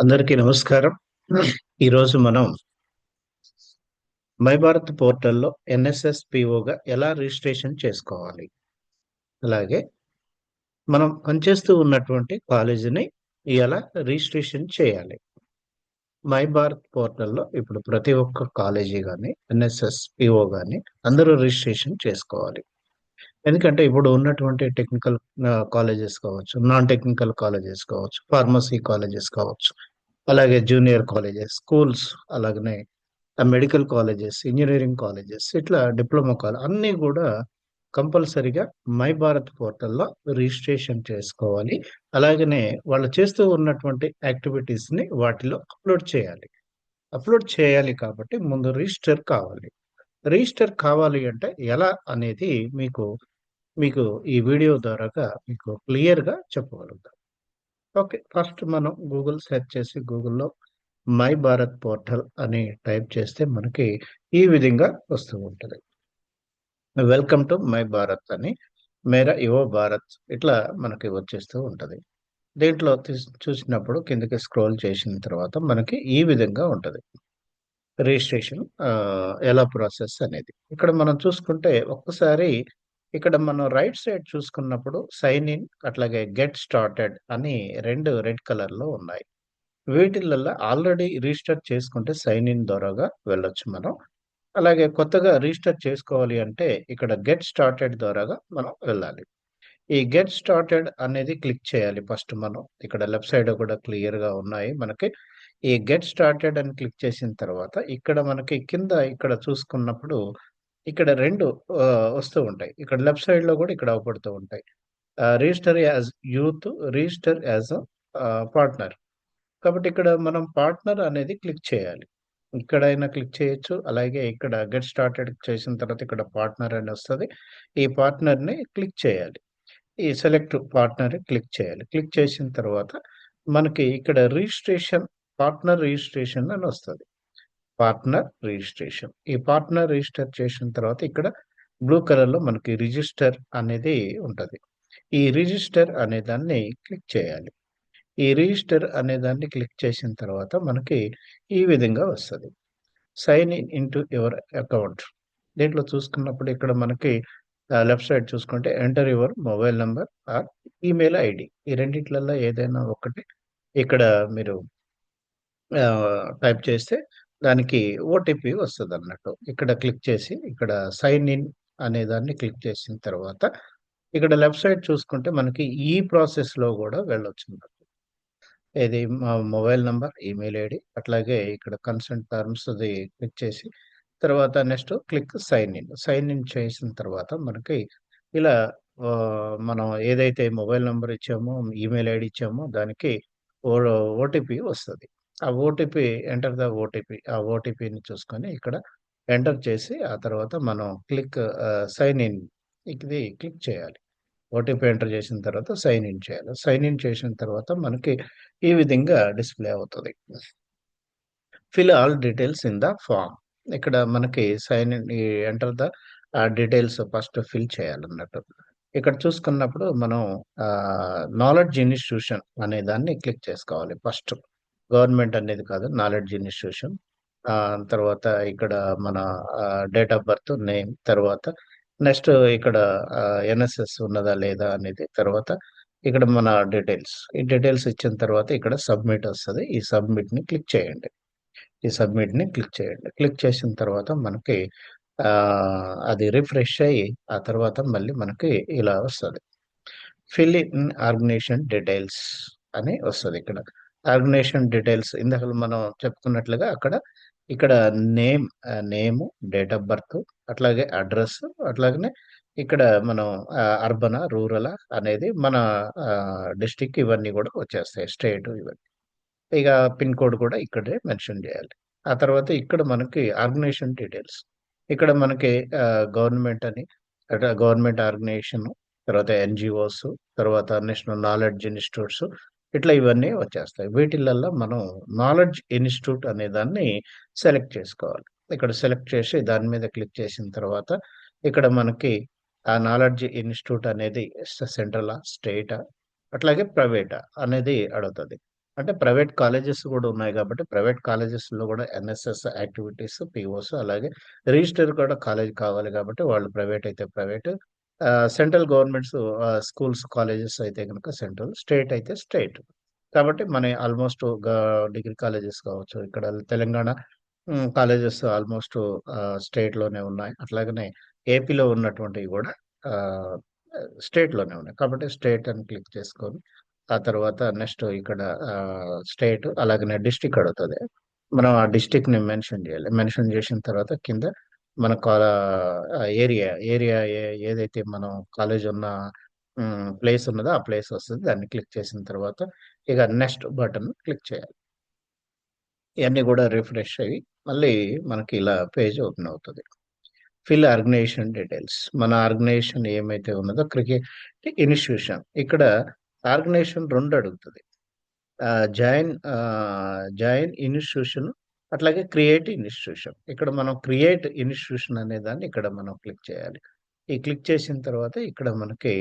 అందరికీ నమస్కారం. ఈరోజు మనం మై భారత్ పోర్టల్లో ఎన్ఎస్ఎస్ పిఓగా ఎలా రిజిస్ట్రేషన్ చేసుకోవాలి? అలాగే మనం పనిచేస్తూ ఉన్నటువంటి కాలేజీని ఎలా రిజిస్ట్రేషన్ చేయాలి? మై భారత్ పోర్టల్లో ఇప్పుడు ప్రతి ఒక్క కాలేజీ కానీ ఎన్ఎస్ఎస్ పిఓ కానీ అందరూ రిజిస్ట్రేషన్ చేసుకోవాలి. ఎందుకంటే ఇప్పుడు ఉన్నటువంటి టెక్నికల్ కాలేజెస్ కావచ్చు నాన్ టెక్నికల్ కాలేజెస్ కావచ్చు ఫార్మసీ కాలేజెస్ కావచ్చు అలాగే జూనియర్ కాలేజెస్ స్కూల్స్ అలాగనే మెడికల్ కాలేజెస్ ఇంజనీరింగ్ కాలేజెస్ ఇట్లా డిప్లొమా కాలేజ్ అన్నీ కూడా కంపల్సరిగా మై భారత్ పోర్టల్లో రిజిస్ట్రేషన్ చేసుకోవాలి. అలాగనే వాళ్ళు చేస్తూ ఉన్నటువంటి యాక్టివిటీస్ని వాటిలో అప్లోడ్ చేయాలి. అప్లోడ్ చేయాలి కాబట్టి ముందు రిజిస్టర్ కావాలి. రిజిస్టర్ కావాలి అంటే ఎలా అనేది మీకు మీకు ఈ వీడియో ద్వారాగా మీకు క్లియర్గా చెప్పగలుగుతాం. ఓకే ఫస్ట్ మనం గూగుల్ సెర్చ్ చేసి గూగుల్లో మై భారత్ పోర్టల్ అని టైప్ చేస్తే మనకి ఈ విధంగా వస్తూ ఉంటుంది. వెల్కమ్ టు మై భారత్ అని మేరా యువ భారత్ ఇట్లా మనకి వచ్చేస్తూ ఉంటుంది. దీంట్లో చూసినప్పుడు కిందకి స్క్రోల్ చేసిన తర్వాత మనకి ఈ విధంగా ఉంటుంది. రిజిస్ట్రేషన్ ఎలా ప్రాసెస్ అనేది. ఇక్కడ మనం చూసుకుంటే ఒక్కసారి ఇక్కడ మనం రైట్ సైడ్ చూసుకున్నప్పుడు సైన్ ఇన్ అట్లాగే గెట్ స్టార్టెడ్ అని రెండు రెడ్ కలర్లో ఉన్నాయి. వీటిలలో ఆల్రెడీ రిజిస్టర్ చేసుకుంటే సైన్ ఇన్ ద్వారాగా వెళ్ళొచ్చు మనం. అలాగే కొత్తగా రిజిస్టర్ చేసుకోవాలి అంటే ఇక్కడ గెట్ స్టార్టెడ్ ద్వారాగా మనం వెళ్ళాలి. ఈ గెట్ స్టార్టెడ్ అనేది క్లిక్ చేయాలి ఫస్ట్ మనం. ఇక్కడ లెఫ్ట్ సైడ్ కూడా క్లియర్గా ఉన్నాయి మనకి. ఈ గెట్ స్టార్టెడ్ అని క్లిక్ చేసిన తర్వాత ఇక్కడ మనకి కింద ఇక్కడ చూసుకున్నప్పుడు ఇక్కడ రెండు వస్తూ ఉంటాయి. ఇక్కడ లెఫ్ట్ సైడ్లో కూడా ఇక్కడ అవపడుతూ ఉంటాయి. Register as youth register as partner. కాబట్టి ఇక్కడ మనం పార్ట్నర్ అనేది క్లిక్ చేయాలి. ఇక్కడైనా క్లిక్ చేయొచ్చు. అలాగే ఇక్కడ గెట్ స్టార్టెడ్ చేసిన తర్వాత ఇక్కడ పార్ట్నర్ అని వస్తుంది. ఈ పార్ట్నర్ని క్లిక్ చేయాలి. ఈ సెలెక్ట్ పార్ట్నర్ క్లిక్ చేయాలి. క్లిక్ చేసిన తర్వాత మనకి ఇక్కడ రిజిస్ట్రేషన్ పార్ట్నర్ రిజిస్ట్రేషన్ అని వస్తుంది. Partner registration. ఈ పార్ట్నర్ రిజిస్టర్ చేసిన తర్వాత ఇక్కడ బ్లూ కలర్లో మనకి రిజిస్టర్ అనేది ఉంటుంది. ఈ రిజిస్టర్ అనే దాన్ని క్లిక్ చేయాలి. ఈ రిజిస్టర్ అనే దాన్ని క్లిక్ చేసిన తర్వాత మనకి ఈ విధంగా వస్తుంది. Sign in into your account. దీంట్లో చూసుకున్నప్పుడు ఇక్కడ మనకి లెఫ్ట్ సైడ్ చూసుకుంటే enter your mobile number or email ID. ఈ రెండిట్లలో ఏదైనా ఒకటి ఇక్కడ మీరు టైప్ చేస్తే దానికి ఓటీపీ వస్తుంది అన్నట్టు ఇక్కడ క్లిక్ చేసి ఇక్కడ సైన్ ఇన్ అనే దాన్ని క్లిక్ చేసిన తర్వాత ఇక్కడ లెఫ్ట్ సైడ్ చూసుకుంటే మనకి ఈ ప్రాసెస్లో కూడా వెళ్ళొచ్చు అన్నట్టు ఇది మా మొబైల్ నంబర్ ఈమెయిల్ ఐడి అట్లాగే ఇక్కడ కన్సెంట్ టర్మ్స్ అది క్లిక్ చేసి తర్వాత next click sign in. Sign in చేసిన తర్వాత మనకి ఇలా మనం ఏదైతే మొబైల్ నెంబర్ ఇచ్చామో ఈమెయిల్ ఐడి ఇచ్చామో దానికి ఓటీపీ వస్తుంది. ఆ ఓటీపీ ఎంటర్ ద ఓటీపీ ఆ ఓటీపీని చూసుకొని ఇక్కడ ఎంటర్ చేసి ఆ తర్వాత మనం క్లిక్ సైన్ ఇన్ ఇది క్లిక్ చేయాలి. ఓటీపీ ఎంటర్ చేసిన తర్వాత సైన్ ఇన్ చేయాలి. సైన్ ఇన్ చేసిన తర్వాత మనకి ఈ విధంగా డిస్ప్లే అవుతుంది. Fill all details in the form. ఇక్కడ మనకి sign in enter the details first fill చేయాలన్నట్టు. ఇక్కడ చూసుకున్నప్పుడు మనం నాలెడ్జ్ ఇన్స్టిట్యూషన్ అనే దాన్ని క్లిక్ చేసుకోవాలి ఫస్ట్. గవర్నమెంట్ అనేది కాదు నాలెడ్జ్ ఇన్స్టిట్యూషన్. తర్వాత ఇక్కడ మన డేట్ ఆఫ్ బర్త్ నేమ్ తర్వాత నెక్స్ట్ ఇక్కడ ఎన్ఎస్ఎస్ ఉన్నదా లేదా అనేది తర్వాత ఇక్కడ మన డీటెయిల్స్. ఈ డీటెయిల్స్ ఇచ్చిన తర్వాత ఇక్కడ సబ్మిట్ వస్తుంది. ఈ సబ్మిట్ని క్లిక్ చేయండి. ఈ సబ్మిట్ని క్లిక్ చేయండి. క్లిక్ చేసిన తర్వాత మనకి అది రిఫ్రెష్ అయ్యి ఆ తర్వాత మళ్ళీ మనకి ఇలా వస్తుంది. ఫిల్ ఇన్ ఆర్గనైజేషన్ డీటెయిల్స్ అని వస్తుంది ఇక్కడ. ఆర్గనైజేషన్ డీటెయిల్స్ ఇందాక మనం చెప్పుకున్నట్లుగా అక్కడ ఇక్కడ name name date of birth అట్లాగే అడ్రస్ అట్లాగనే ఇక్కడ మనం అర్బనా రూరల్ అనేది మన డిస్టిక్ ఇవన్నీ కూడా వచ్చేస్తాయి స్టేట్ ఇవన్నీ. ఇక పిన్ కోడ్ కూడా ఇక్కడే మెన్షన్ చేయాలి. ఆ తర్వాత ఇక్కడ మనకి ఆర్గనైజేషన్ డీటెయిల్స్. ఇక్కడ మనకి గవర్నమెంట్ అని గవర్నమెంట్ ఆర్గనైజేషన్ తర్వాత ఎన్జిఓస్ తర్వాత నేషనల్ నాలెడ్జ్ ఇన్స్టిట్యూట్స్ ఇట్లా ఇవన్నీ వచ్చేస్తాయి. వీటిలల్లో మనం నాలెడ్జ్ ఇన్స్టిట్యూట్ అనే దాన్ని సెలెక్ట్ చేసుకోవాలి. ఇక్కడ సెలెక్ట్ చేసి దాని మీద క్లిక్ చేసిన తర్వాత ఇక్కడ మనకి ఆ నాలెడ్జ్ ఇన్స్టిట్యూట్ అనేది సెంట్రలా స్టేటా అట్లాగే ప్రైవేట్ అనేది అడుగుతుంది. అంటే ప్రైవేట్ కాలేజెస్ కూడా ఉన్నాయి కాబట్టి ప్రైవేట్ కాలేజెస్‌లో కూడా ఎన్ఎస్ఎస్ యాక్టివిటీస్, పీఓస్ అలాగే రిజిస్టర్ కూడా కాలేజ్ కావాలి కాబట్టి వాళ్ళు ప్రైవేట్ అయితే private central governments schools, colleges అయితే గనుక సెంట్రల్, స్టేట్ అయితే స్టేట్. కాబట్టి మన ఆల్మోస్ట్ డిగ్రీ కాలేజెస్ కావచ్చు, ఇక్కడ తెలంగాణ కాలేజెస్ ఆల్మోస్ట్ స్టేట్‌లోనే ఉన్నాయి. అట్లాగనే ఏపీలో ఉన్నటువంటివి కూడా స్టేట్‌లోనే ఉన్నాయి. కాబట్టి స్టేట్ అని క్లిక్ చేసుకొని, ఆ తర్వాత నెక్స్ట్ ఇక్కడ స్టేట్ అలాగనే డిస్టిక్ అడుగుతుంది మనం ఆ డిస్టిక్ని మెన్షన్ చేయాలి. మెన్షన్ చేసిన తర్వాత కింద మన ఏరియా, ఏరియా ఏదైతే మనం కాలేజ్ ఉన్న ప్లేస్ ఉన్నదో ఆ ప్లేస్ వస్తుంది దాన్ని క్లిక్ చేసిన తర్వాత ఇక నెక్స్ట్ బటన్ క్లిక్ చేయాలి. ఇవన్నీ కూడా రిఫ్రెష్ అయ్యి మళ్ళీ మనకి ఇలా పేజ్ ఓపెన్ అవుతుంది ఫిల్ ఆర్గనైజేషన్ డీటెయిల్స్. మన ఆర్గనైజేషన్ ఏమైతే ఉన్నదో క్రికెట్ ఇన్‌స్టిట్యూషన్. ఇక్కడ ఆర్గనైజేషన్ రెండు అడుగుతుంది జాయిన్ జాయిన్ ఇన్‌స్టిట్యూషన్ అట్లాగే క్రియేట్ ఇన్‌స్టిట్యూషన్. ఇక్కడ మనం క్రియేట్ ఇన్‌స్టిట్యూషన్ అనే దాన్ని ఇక్కడ మనం క్లిక్ చేయాలి. ఈ క్లిక్ చేసిన తర్వాత ఇక్కడ మనకి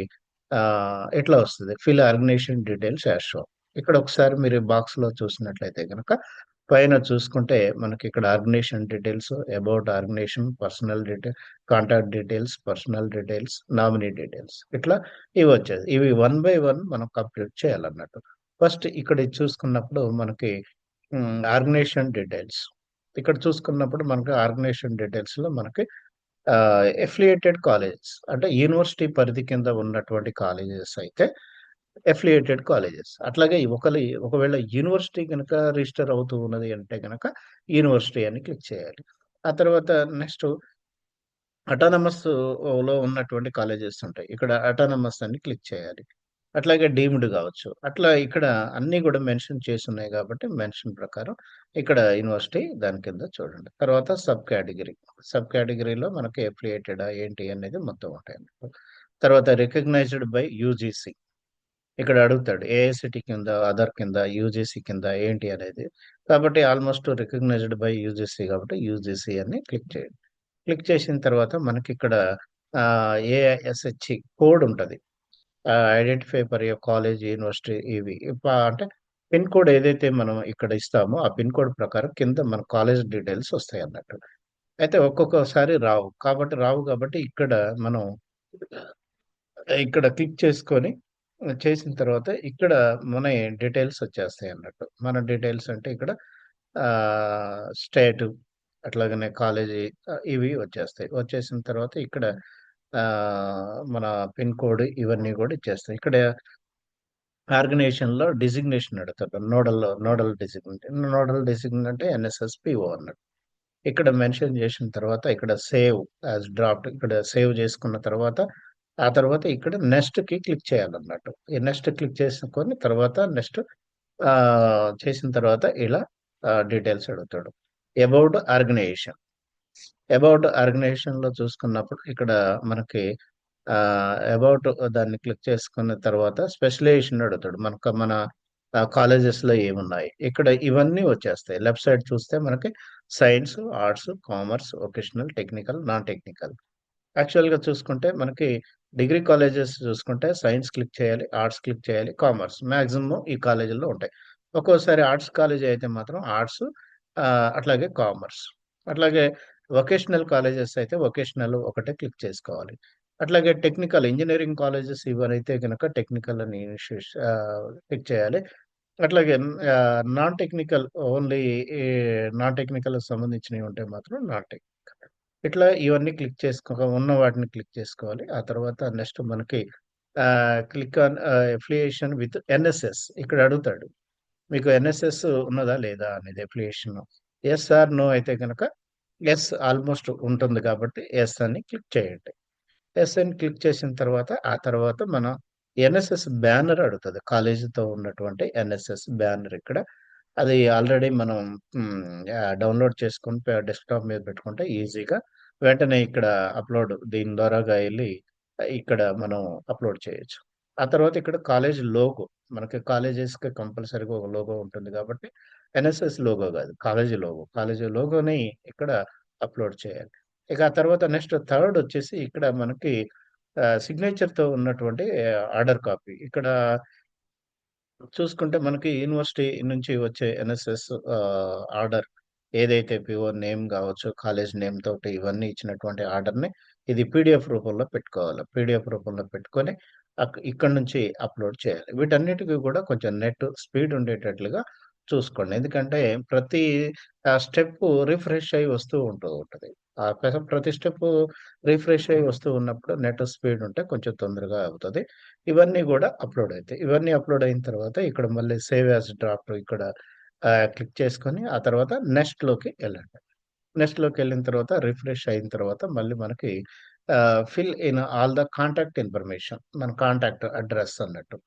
ఎట్లా ఇట్లా ఫిల్ ఆర్గనైజేషన్ డీటెయిల్స్ యాస్ ఇక్కడ ఒకసారి మీరు బాక్స్‌లో చూసినట్లయితే గనక పైన చూసుకుంటే మనకి ఇక్కడ organisation details, about organisation, personal detail, contact details, personal details, nominee details ఇట్లా ఇవి వచ్చేది. ఇవి వన్ బై వన్ మనం కంప్లీట్ చేయాలన్నట్టు. ఫస్ట్ ఇక్కడ చూసుకున్నప్పుడు మనకి ఆర్గనైజేషన్ డీటెయిల్స్. ఇక్కడ చూసుకున్నప్పుడు మనకి ఆర్గనైజేషన్ డీటెయిల్స్‌లో మనకి ఎఫిలియేటెడ్ కాలేజెస్ అంటే యూనివర్సిటీ పరిధి కింద ఉన్నటువంటి కాలేజెస్ అయితే ఎఫిలియేటెడ్ కాలేజెస్. అట్లాగే ఒకరి ఒకవేళ యూనివర్సిటీ గనక రిజిస్టర్ అవుతూ ఉన్నది అంటే గనక యూనివర్సిటీ అని క్లిక్ చేయాలి. ఆ తర్వాత నెక్స్ట్ అటానమస్లో ఉన్నటువంటి కాలేజెస్ ఉంటాయి. ఇక్కడ అటానమస్ అని క్లిక్ చేయాలి. అట్లాగే డీమ్డ్ కావచ్చు అట్లా ఇక్కడ అన్నీ కూడా మెన్షన్ చేసున్నాయి కాబట్టి మెన్షన్ ప్రకారం ఇక్కడ యూనివర్సిటీ దాని కింద చూడండి. తర్వాత సబ్ కేటగిరీ సబ్ కేటగిరీలో మనకి ఎఫిలియేటెడా ఏంటి అనేది మొత్తం ఉంటాయన్నమాట. తర్వాత రికగ్నైజ్డ్ బై యూజీసీ. ఇక్కడ అడుగుతాడు. ఏఐసిటీ కింద, అదర్ కింద, యూజీసీ కింద ఏంటి అనేది. కాబట్టి ఆల్మోస్ట్ రికగ్నైజ్డ్ బై యూజీసీ కాబట్టి యూజీసీ అని క్లిక్ చేయండి. క్లిక్ చేసిన తర్వాత మనకి ఇక్కడ ఏఐఎస్‌హెచ్ కోడ్ ఉంటది. Identify for your college, university ఇవి. అంటే పిన్ కోడ్ ఏదైతే మనం ఇక్కడ ఇస్తామో ఆ పిన్ కోడ్ ప్రకారం కింద మన కాలేజ్ డీటెయిల్స్ వస్తాయి అన్నట్టు అయితే ఒక్కొక్కసారి రావు. కాబట్టి రావు కాబట్టి ఇక్కడ మనం ఇక్కడ క్లిక్ చేసుకొని చేసిన తర్వాత ఇక్కడ మన డీటెయిల్స్ వచ్చేస్తాయి అన్నట్టు మన డీటెయిల్స్ అంటే ఇక్కడ స్టేటు అట్లాగనే కాలేజీ ఇవి వచ్చేస్తాయి. వచ్చేసిన తర్వాత ఇక్కడ మన పిన్ కోడ్ ఇవన్నీ కూడా ఇచ్చేస్తాయి. ఇక్కడ ఆర్గనైజేషన్‌లో డిజిగ్నేషన్ అడుగుతాడు. Nodal nodal designation nodal designation అంటే ఎన్ఎస్ఎస్పిఓ అన్నట్టు. ఇక్కడ మెన్షన్ చేసిన తర్వాత ఇక్కడ సేవ్ యాజ్ డ్రాఫ్ట్ ఇక్కడ సేవ్ చేసుకున్న తర్వాత, ఆ తర్వాత ఇక్కడ నెక్స్ట్‌కి క్లిక్ చేయాలన్నట్టు. ఈ నెక్స్ట్ క్లిక్ చేసుకొని తర్వాత నెక్స్ట్ చేసిన తర్వాత ఇలా డీటెయిల్స్ అడుగుతాడు. About organisation. అబౌట్ ఆర్గనైజేషన్‌లో చూసుకున్నప్పుడు ఇక్కడ మనకి అబౌట్ దాన్ని క్లిక్ చేసుకున్న తర్వాత స్పెషలైజేషన్ అడుగుతాడు. మనకు మన కాలేజెస్‌లో ఏమున్నాయి. ఇక్కడ ఇవన్నీ వచ్చేస్తాయి. లెఫ్ట్ సైడ్ చూస్తే మనకి science, arts, commerce, vocational, technical, non technical. యాక్చువల్‌గా చూసుకుంటే మనకి డిగ్రీ కాలేజెస్ చూసుకుంటే సైన్స్ క్లిక్ చేయాలి, ఆర్ట్స్ క్లిక్ చేయాలి, కామర్స్ మ్యాక్సిమం ఈ కాలేజీల్లో ఉంటాయి. ఒక్కోసారి ఆర్ట్స్ కాలేజీ అయితే మాత్రం ఆర్ట్స్ అట్లాగే కామర్స్. అట్లాగే వొకేషనల్ కాలేజెస్ అయితే వొకేషనల్ ఒకటే క్లిక్ చేసుకోవాలి. అట్లాగే టెక్నికల్ ఇంజనీరింగ్ కాలేజెస్ ఇవనైతే కనుక టెక్నికల్ అని క్లిక్ చేయాలి. అట్లాగే నాన్ టెక్నికల్ ఓన్లీ ఈ నాన్ టెక్నికల్ సంబంధించినవి ఉంటే మాత్రం నాన్ టెక్నికల్. ఇట్లా ఇవన్నీ క్లిక్ చేసుకో ఉన్న వాటిని క్లిక్ చేసుకోవాలి. ఆ తర్వాత నెక్స్ట్ మనకి click on ah, with NSS ఇక్కడ అడుగుతాడు. మీకు ఎన్ఎస్ఎస్ ఉన్నదా లేదా అనేది అఫిలియేషన్. ఎస్ ఆర్ నో అయితే గనక ఎస్ ఆల్మోస్ట్ ఉంటుంది కాబట్టి ఎస్ అని క్లిక్ చేయండి. ఎస్ అని క్లిక్ చేసిన తర్వాత ఆ తర్వాత మనం ఎన్ఎస్ఎస్ బ్యానర్ అడుగుతుంది కాలేజీతో ఉన్నటువంటి ఎన్ఎస్ఎస్ బ్యానర్ ఇక్కడ. అది ఆల్రెడీ మనం డౌన్‌లోడ్ చేసుకుని డెస్క్‌టాప్ మీద పెట్టుకుంటే ఈజీగా వెంటనే ఇక్కడ అప్‌లోడ్ దీని ద్వారాగా వెళ్ళి ఇక్కడ మనం అప్‌లోడ్ చేయొచ్చు. ఆ తర్వాత ఇక్కడ కాలేజ్ లోగో మనకి కాలేజెస్‌కి కంపల్సరీగా ఒక లోగో ఉంటుంది కాబట్టి ఎన్ఎస్ఎస్ లోగో కాదు కాలేజీ లోగో. కాలేజీ లోగోని ఇక్కడ అప్‌లోడ్ చేయాలి. ఇక ఆ తర్వాత నెక్స్ట్ థర్డ్ వచ్చేసి ఇక్కడ మనకి సిగ్నేచర్‌తో ఉన్నటువంటి ఆర్డర్ కాపీ. ఇక్కడ చూసుకుంటే మనకి యూనివర్సిటీ నుంచి వచ్చే ఎన్ఎస్ఎస్ ఆర్డర్ ఏదైతే పిఓ నేమ్ కావచ్చు కాలేజ్ నేమ్ తోటి ఇవన్నీ ఇచ్చినటువంటి ఆర్డర్‌ని ఇది పీడీఎఫ్ రూపంలో పెట్టుకోవాలి. పీడిఎఫ్ రూపంలో పెట్టుకొని ఇక్కడ నుంచి అప్‌లోడ్ చేయాలి. వీటన్నిటికి కూడా కొంచెం నెట్ స్పీడ్ ఉండేటట్లుగా చూసుకోండి. ఎందుకంటే ప్రతి స్టెప్ స్టెప్పు రిఫ్రెష్ అయ్యి వస్తూ ఉంటూ ఉంటుంది ఆ ప్రతి స్టెప్పు రిఫ్రెష్ అయ్యి వస్తూ ఉన్నప్పుడు నెట్ స్పీడ్ ఉంటే కొంచెం తొందరగా అవుతుంది ఇవన్నీ కూడా అప్‌లోడ్ అవుతాయి ఇవన్నీ అప్‌లోడ్ అయిన తర్వాత ఇక్కడ మళ్ళీ సేవ్ యాజ్ డ్రాఫ్ట్ ఇక్కడ క్లిక్ చేసుకొని ఆ తర్వాత నెక్స్ట్‌లోకి వెళ్ళండి నెక్స్ట్లోకి వెళ్ళిన తర్వాత రిఫ్రెష్ అయిన తర్వాత మళ్ళీ మనకి fill in all the contact information మన కాంటాక్ట్ అడ్రస్ అన్నట్టు.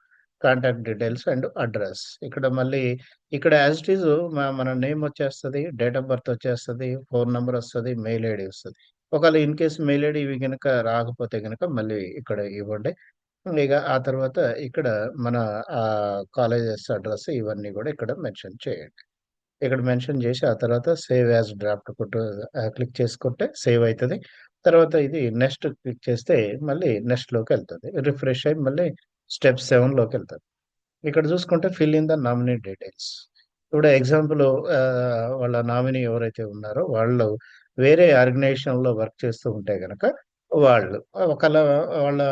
కాంటాక్ట్ డీటెయిల్స్ అండ్ అడ్రస్ ఇక్కడ మళ్ళీ ఇక్కడ యాజ్ ఇట్ ఈజ్ మన నేమ్ వచ్చేస్తది, డేట్ ఆఫ్ బర్త్ వచ్చేస్తది, ఫోన్ నెంబర్ వస్తది, మెయిల్ ఐడి వస్తది. ఒకవేళ ఇన్ కేస్ మెయిల్ ఐడి ఇవి గనక రాకపోతే గనక మళ్ళీ ఇక్కడ ఇవ్వండి. ఇక ఆ తర్వాత ఇక్కడ మన కాలేజెస్ అడ్రస్ ఇవన్నీ కూడా ఇక్కడ మెన్షన్ చేయండి. ఇక్కడ మెన్షన్ చేసి ఆ తర్వాత సేవ్ యాజ్ డ్రాఫ్ట్ కొట్టు క్లిక్ చేసుకుంటే సేవ్ అవుతుంది తర్వాత ఇది నెక్స్ట్ క్లిక్ చేస్తే మళ్ళీ నెక్స్ట్‌లోకెళ్తది. రిఫ్రెష్ అయ్యి మళ్ళీ స్టెప్ 7లోకెళ్తది. ఇక్కడ చూసుకుంటే fill in the nominee details. ఇప్పుడు ఎగ్జాంపుల్ వాళ్ళ నామినీ ఎవరైతే ఉన్నారో వాళ్ళు వేరే ఆర్గనైజేషన్‌లో వర్క్ చేస్తూ ఉంటే గనక వాళ్ళు. ఒకళ్ళ వాళ్ళ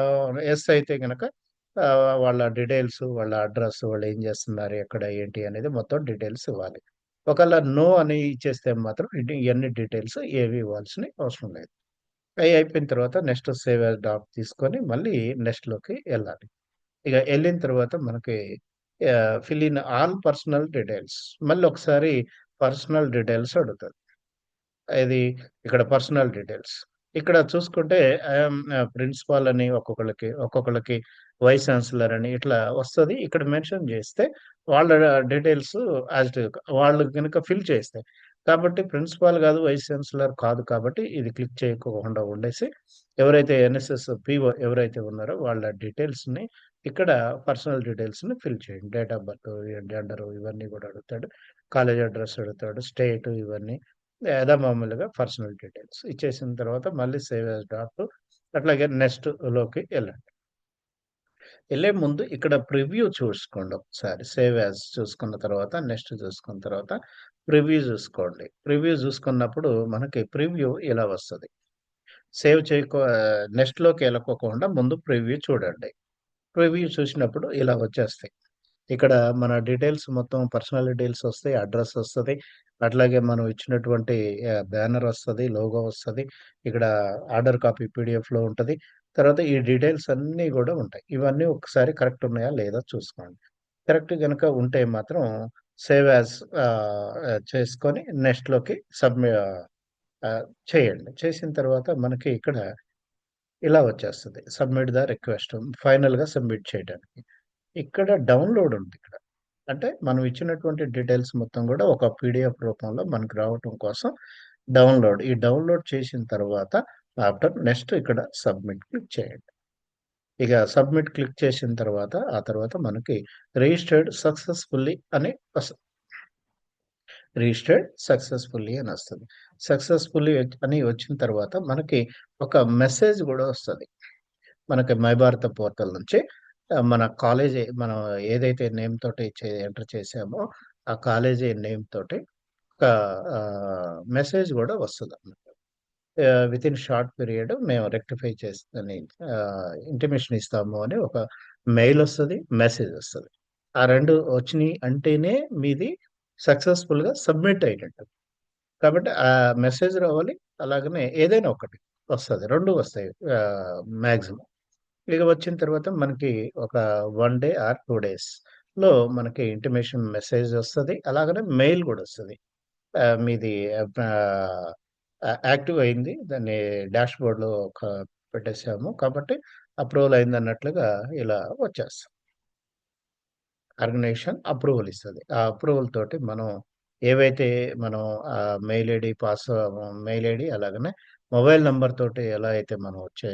ఎస్ అయితే గనక వాళ్ళ డీటెయిల్స్, వాళ్ళ అడ్రస్ వాళ్ళు ఏం చేస్తున్నారు, ఎక్కడ, ఏంటి అనేది మొత్తం డీటెయిల్స్ ఇవ్వాలి. ఒకవేళ నో అని ఇచ్చేస్తే మాత్రం ఇవన్నీ డీటెయిల్స్ ఏవి ఇవ్వాల్సిన అవసరం లేదు. అయి అయిపోయిన తర్వాత నెక్స్ట్ సేవ్ యాస్ తీసుకొని మళ్ళీ నెక్స్ట్‌లోకి వెళ్ళాలి ఇక వెళ్ళిన తర్వాత మనకి fill in all personal details. మళ్ళీ ఒకసారి పర్సనల్ డీటెయిల్స్ అడుగుతది. ఇది ఇక్కడ పర్సనల్ డీటెయిల్స్. ఇక్కడ చూసుకుంటే ఐఎమ్ ప్రిన్సిపాల్ అని ఒక్కొక్కరికి ఒక్కొక్కరికి వైస్ ఛాన్సలర్ అని ఇట్లా వస్తది. ఇక్కడ మెన్షన్ చేస్తే వాళ్ళ డీటెయిల్స్ యాజ్ వాళ్ళు కనుక ఫిల్ చేస్తే. కాబట్టి ప్రిన్సిపల్ కాదు వైస్ ఛాన్సలర్ కాదు కాబట్టి ఇది క్లిక్ చేయకోకుండా ఉండేసి ఎవరైతే ఎన్ఎస్ఎస్ పీఓ ఎవరైతే ఉన్నారో వాళ్ళ డీటెయిల్స్‌ని ఇక్కడ పర్సనల్ డీటెయిల్స్‌ని ఫిల్ చేయండి. డేట్ ఆఫ్ బర్త్, జెండరు ఇవన్నీ కూడా అడుగుతాడు. కాలేజ్ అడ్రస్ అడుగుతాడు. స్టేట్ ఇవన్నీ యథామామూలుగా పర్సనల్ డీటెయిల్స్ ఇచ్చేసిన తర్వాత మళ్ళీ సేవ్ యాజ్ డాట్ అట్లాగే నెక్స్ట్‌లోకి వెళ్ళండి వెళ్ళే ముందు ఇక్కడ ప్రివ్యూ చూసుకోండి ఒకసారి. సేవ్ యాజ్ చూసుకున్న తర్వాత నెక్స్ట్ చూసుకున్న తర్వాత ప్రివ్యూ చూసుకోండి. ప్రివ్యూ చూసుకున్నప్పుడు మనకి ప్రివ్యూ ఇలా వస్తుంది సేవ్ చేయకో నెక్స్ట్‌లోకి వెళ్ళకోకుండా ముందు ప్రివ్యూ చూడండి. ప్రివ్యూ చూసినప్పుడు ఇలా వచ్చేస్తాయి. ఇక్కడ మన డీటెయిల్స్ మొత్తం పర్సనల్ డీటెయిల్స్ వస్తాయి. అడ్రస్ వస్తది. అట్లాగే మనం ఇచ్చినటువంటి బ్యానర్ వస్తుంది లోగో వస్తుంది ఇక్కడ ఆర్డర్ కాపీ పీడిఎఫ్లో ఉంటుంది తర్వాత ఈ డీటెయిల్స్ అన్నీ కూడా ఉంటాయి. ఇవన్నీ ఒకసారి కరెక్ట్ ఉన్నాయా లేదా చూసుకోండి. కరెక్ట్ కనుక ఉంటే మాత్రం సేవ్ యాజ్ చేసుకొని నెక్స్ట్‌లోకి సబ్మి చేయండి. చేసిన తర్వాత మనకి ఇక్కడ ఇలా వచ్చేస్తుంది సబ్మిట్ ద రిక్వెస్ట్ ఫైనల్‌గా సబ్మిట్ చేయడానికి. ఇక్కడ డౌన్‌లోడ్ ఉంది ఇక్కడ. అంటే మనం ఇచ్చినటువంటి డీటెయిల్స్ మొత్తం కూడా ఒక పీడిఎఫ్ రూపంలో మనకు రావటం కోసం డౌన్‌లోడ్. ఈ డౌన్‌లోడ్ చేసిన తర్వాత ఆఫ్టర్ నెక్స్ట్ ఇక్కడ సబ్మిట్ క్లిక్ చేయండి. ఇక సబ్మిట్ క్లిక్ చేసిన తర్వాత ఆ తర్వాత మనకి రిజిస్టర్డ్ సక్సెస్‌ఫుల్లీ అని వస్తుంది. రిజిస్టర్డ్ సక్సెస్‌ఫుల్లీ అని వస్తుంది. సక్సెస్‌ఫుల్లీ అని వచ్చిన తర్వాత మనకి ఒక మెసేజ్ కూడా వస్తుంది. మనకి మై భారత పోర్టల్ నుంచి మన కాలేజీ మనం ఏదైతే నేమ్ తోటి చే ఎంటర్ చేసామో ఆ కాలేజీ నేమ్ తోటి ఒక మెసేజ్ మెసేజ్ వస్తుంది అన్నమాట. విత్ ఇన్ షార్ట్ పీరియడ్ మేము రెక్టిఫై చేస్తని ఇంటిమేషన్ ఇస్తాము అని ఒక మెయిల్ వస్తుంది మెసేజ్ వస్తుంది ఆ రెండు వచ్చినాయి అంటేనే మీది సక్సెస్‌ఫుల్‌గా సబ్మిట్ అయినట్టు. కాబట్టి ఆ మెసేజ్ రావాలి. అలాగనే ఏదైనా ఒకటి వస్తుంది రెండు వస్తాయి మ్యాక్సిమం మాక్సిమం. ఇక వచ్చిన తర్వాత మనకి ఒక వన్ డే ఆర్ 2 డేస్‌లో మనకి ఇంటిమేషన్ మెసేజ్ వస్తుంది అలాగనే మెయిల్ కూడా వస్తుంది మీది యాక్టివ్ అయింది. దాన్ని డాష్‌బోర్డ్‌లో ఒక పెట్టేసాము. కాబట్టి అప్రూవల్ అయిందన్నట్లుగా ఇలా వచ్చేస్తాం ఆర్గనైజేషన్ అప్రూవల్ ఇస్తుంది ఆ అప్రూవల్ తోటి మనం ఏవైతే మనం mail ID pass mail ID అలాగనే మొబైల్ నంబర్ తోటి ఎలా అయితే మనం వచ్చే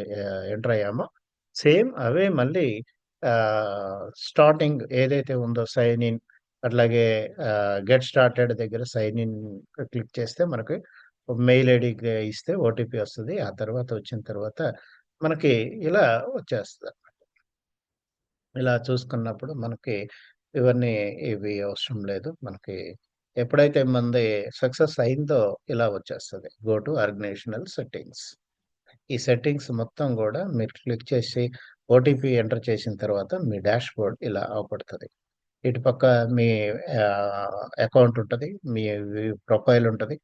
ఎంటర్ అయ్యామో సేమ్ అవే మళ్ళీ స్టార్టింగ్ ఏదైతే ఉందో సైన్ ఇన్ అట్లాగే గెట్ స్టార్టెడ్ దగ్గర సైన్ ఇన్ క్లిక్ చేస్తే మనకి మెయిల్ ఐడికి ఇస్తే ఓటీపీ వస్తుంది ఆ తర్వాత వచ్చిన తర్వాత మనకి ఇలా వచ్చేస్తదన్నమాట. ఇలా చూసుకున్నప్పుడు మనకి ఇవన్నీ ఇవి అవసరం లేదు. మనకి ఎప్పుడైతే మనది సక్సెస్ అయిందో ఇలా వచ్చేస్తుంది గో టు ఆర్గనైజేషనల్ సెట్టింగ్స్. ఈ సెట్టింగ్స్ మొత్తం కూడా మీరు క్లిక్ చేసి ఓటీపీ ఎంటర్ చేసిన తర్వాత మీ డాష్ బోర్డ్ ఇలా అవుపడతది. ఇటుపక్క మీ అకౌంట్ ఉంటుంది మీ ప్రొఫైల్ ఉంటుంది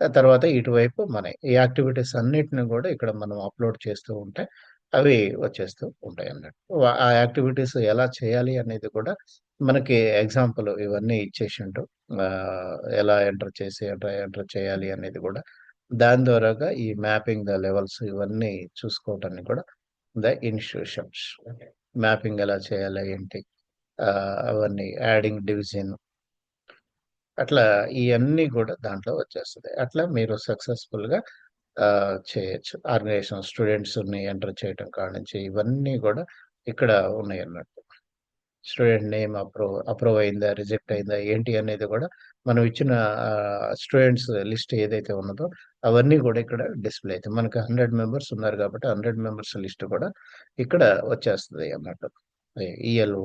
తర్వాత ఇటువైపు మనయి. ఈ యాక్టివిటీస్ అన్నిటిని గూడా ఇక్కడ మనం అప్‌లోడ్ చేస్తూ ఉంటే అవి వచ్చేస్తూ ఉంటాయన్నట్టు. ఆ యాక్టివిటీస్ ఎలా చేయాలి అనేది కూడా మనకి ఎగ్జాంపుల్ ఇవన్నీ ఇచ్చేసిండు. ఎలా ఎంటర్ చేసి ఎంటర్ ఎంటర్ చేయాలి అనేది గూడా దాని ద్వారాగా ఈ మ్యాపింగ్ ద లెవెల్స్ ఇవన్నీ చూసుకోవటానికి కూడా ద ఇన్‌స్టిట్యూషన్స్ మ్యాపింగ్ ఎలా చేయాలి ఏంటి? అవన్నీ యాడింగ్ డివిజన్ అట్లా ఇవన్నీ కూడా దాంట్లో వచ్చేస్తది. అట్లా మీరు సక్సెస్‌ఫుల్‌గా చేయొచ్చు. ఆర్గనైజేషన్ స్టూడెంట్స్‌ని ఎంటర్ చేయటం కాడ్నుంచి ఇవన్నీ కూడా ఇక్కడ ఉన్నాయి అన్నట్టు స్టూడెంట్ నేమ్ అప్రూవ్ అప్రూవ్ అయిందా? రిజెక్ట్ అయిందా? ఏంటి అనేది కూడా మనం ఇచ్చిన స్టూడెంట్స్ లిస్ట్ ఏదైతే ఉన్నదో అవన్నీ కూడా ఇక్కడ డిస్‌ప్లే అవుతాయి మనకు 100 మెంబర్స్ ఉన్నారు కాబట్టి 100 మెంబర్స్ లిస్ట్ కూడా ఇక్కడ వచ్చేస్తది అన్నట్టు. ఈఎల్ఓ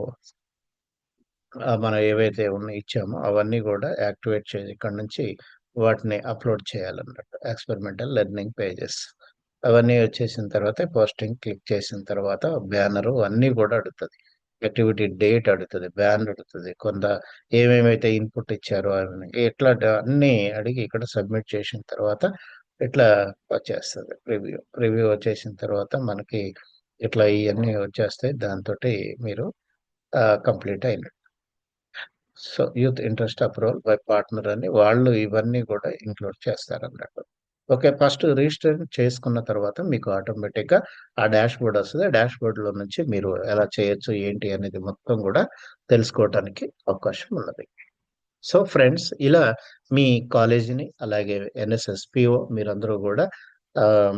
మనం ఏవైతే ఉన్న ఇచ్చామో అవన్నీ కూడా యాక్టివేట్ చేసి ఇక్కడి నుంచి వాటిని అప్‌లోడ్ చేయాలన్నట్టు. ఎక్స్‌పెరిమెంటల్ లెర్నింగ్ పేజెస్ అవన్నీ వచ్చేసిన తర్వాత పోస్టింగ్ క్లిక్ చేసిన తర్వాత బ్యానరు అన్నీ కూడా అడుగుతది. యాక్టివిటీ డేట్ అడుగుతుంది బ్యానర్ అడుగుతుంది కొంత ఏమేమైతే ఇన్‌పుట్ ఇచ్చారో అవన్నీ ఇట్లా అన్నీ అడిగి ఇక్కడ సబ్మిట్ చేసిన తర్వాత ఇట్లా వచ్చేస్తుంది రివ్యూ రివ్యూ వచ్చేసిన తర్వాత మనకి ఇట్లా ఇవన్నీ వచ్చేస్తాయి. దాంతో మీరు కంప్లీట్ అయినట్టు. So, youth interest approval by partner అని వాళ్ళు ఇవన్నీ కూడా ఇంక్లూడ్ చేస్తారన్నట్టు. ఓకే. ఫస్ట్ రిజిస్టర్ చేసుకున్న తర్వాత మీకు ఆటోమేటిక్‌గా ఆ డాష్ బోర్డ్ వస్తుంది ఆ డాష్‌బోర్డ్‌లో నుంచి మీరు ఎలా చేయొచ్చు, ఏంటి అనేది మొత్తం కూడా తెలుసుకోవటానికి అవకాశం ఉన్నది. సో, ఫ్రెండ్స్ ఇలా మీ కాలేజీని అలాగే ఎన్ఎస్ఎస్పిఓ మీరందరూ కూడా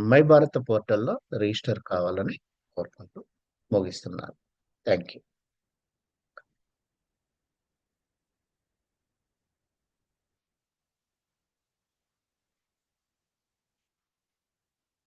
మై భారత్ పోర్టల్‌లో రిజిస్టర్ కావాలని కోరుకుంటూ ముగిస్తున్నాను. Thank you.